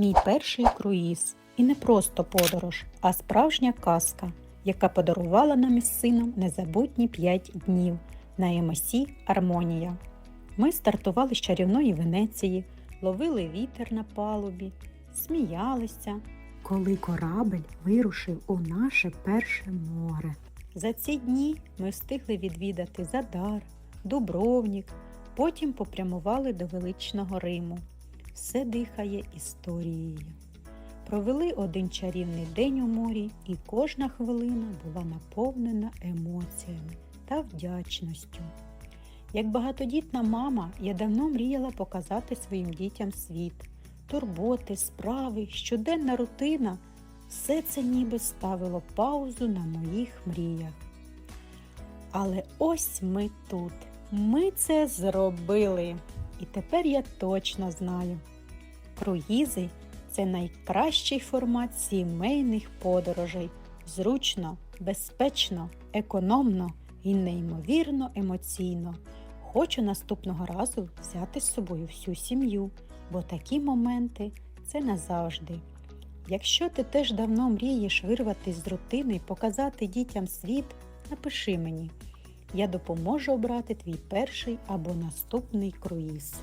Мій перший круїз. І не просто подорож, а справжня казка, яка подарувала нам із сином незабутні 5 днів на Емосі Армонія. Ми стартували з чарівної Венеції, ловили вітер на палубі, сміялися, коли корабель вирушив у наше перше море. За ці дні ми встигли відвідати Задар, Дубровнік, потім попрямували до величного Риму. Все дихає історією. Провели один чарівний день у морі, і кожна хвилина була наповнена емоціями та вдячністю. Як багатодітна мама, я давно мріяла показати своїм дітям світ, турботи, справи, щоденна рутина все це ніби ставило паузу на моїх мріях. Але ось ми тут. Ми це зробили. І тепер я точно знаю. Круїзи це найкращий формат сімейних подорожей. Зручно, безпечно, економно і неймовірно емоційно. Хочу наступного разу взяти з собою всю сім'ю, бо такі моменти це назавжди. Якщо ти теж давно мрієш вирватися з рутини і показати дітям світ, напиши мені. Я допоможу обрати твій перший або наступний круїз.